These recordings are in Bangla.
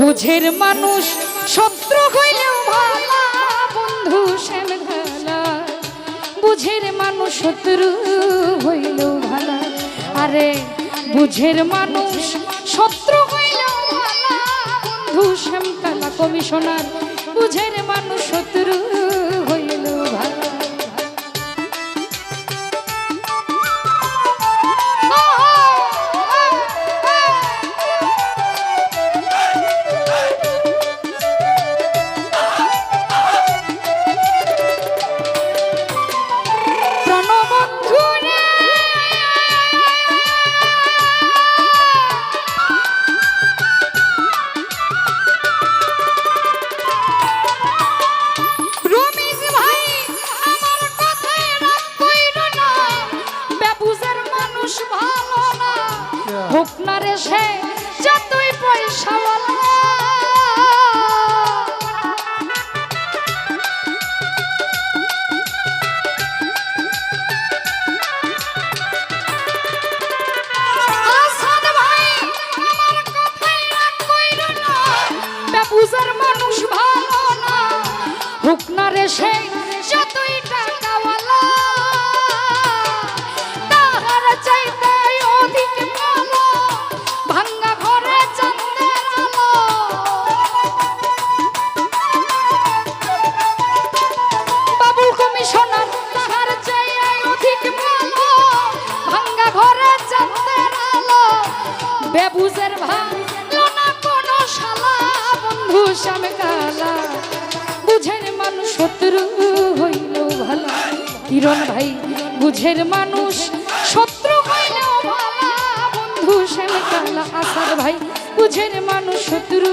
বুঝের মানুষ শত্রু হইলেও বন্ধু শ্যাম বুঝের মানুষ, শত্রু হইলেও ভালা। আরে, বুঝের মানুষ শত্রু হইলেও ভালা, বন্ধু শ্যাম কালা কমিশনার। বুঝের মানুষ, শত্রু বিষম কালা। বুঝের মানুষ শত্রু হইল ভালো। কিরণ ভাই, বুঝের মানুষ শত্রু হইল ভালো। বন্ধু শ্যাম কালা, আসার ভাই, বুঝের মানুষ শত্রু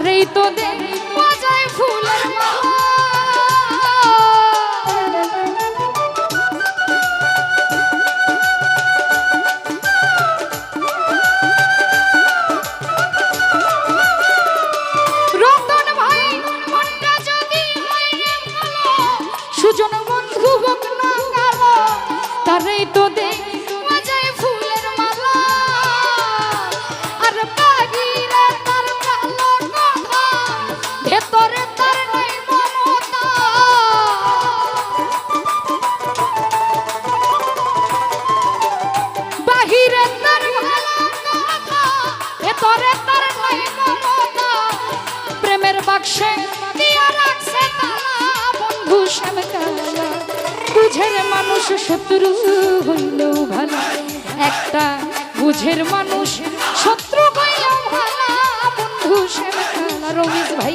তারেই তো শত্রু হইল ভালো। একটা বুঝের মানুষ শত্রু হইল ভালো। বন্ধু সে রবি ভাই।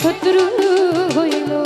শত্রু হইল।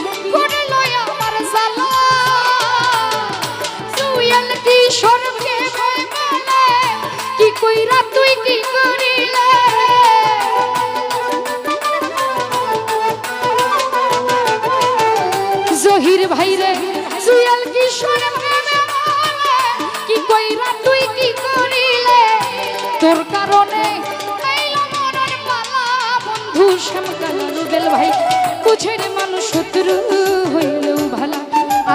ভাই রে সুয়াল কিশোর প্রেমে কি কইরা তুই কি করিলে? তোর কারণে বন্ধু শ্যামকালা রুবেল ভাই, বুঝের মানুষ শত্রু হইলেও ভালা।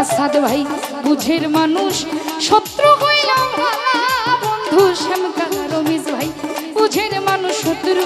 আসাদ ভাই, বুঝের মানুষ শত্রু হইলেও ভালা। বন্ধু শ্যামকালা রমিজ ভাই, বুঝের মানুষ শত্রু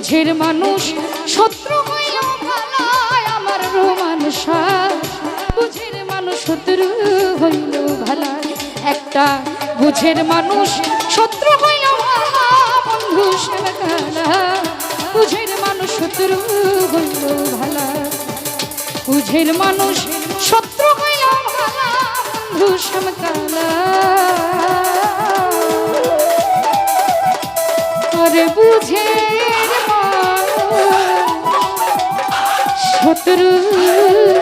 বুঝের মানুষ, শত্রু হইয়া আমার রোমান বুঝের মানুষ, শত্রু হইল ভালায়। একটা বুঝের মানুষ, শত্রু হইল বন্ধু বুঝের মানুষ, শত্রু হইল ভালা বুঝের মানুষ, শত্রু হইল ভালা বন্ধু শ্যামকালা বুঝের শত্রু।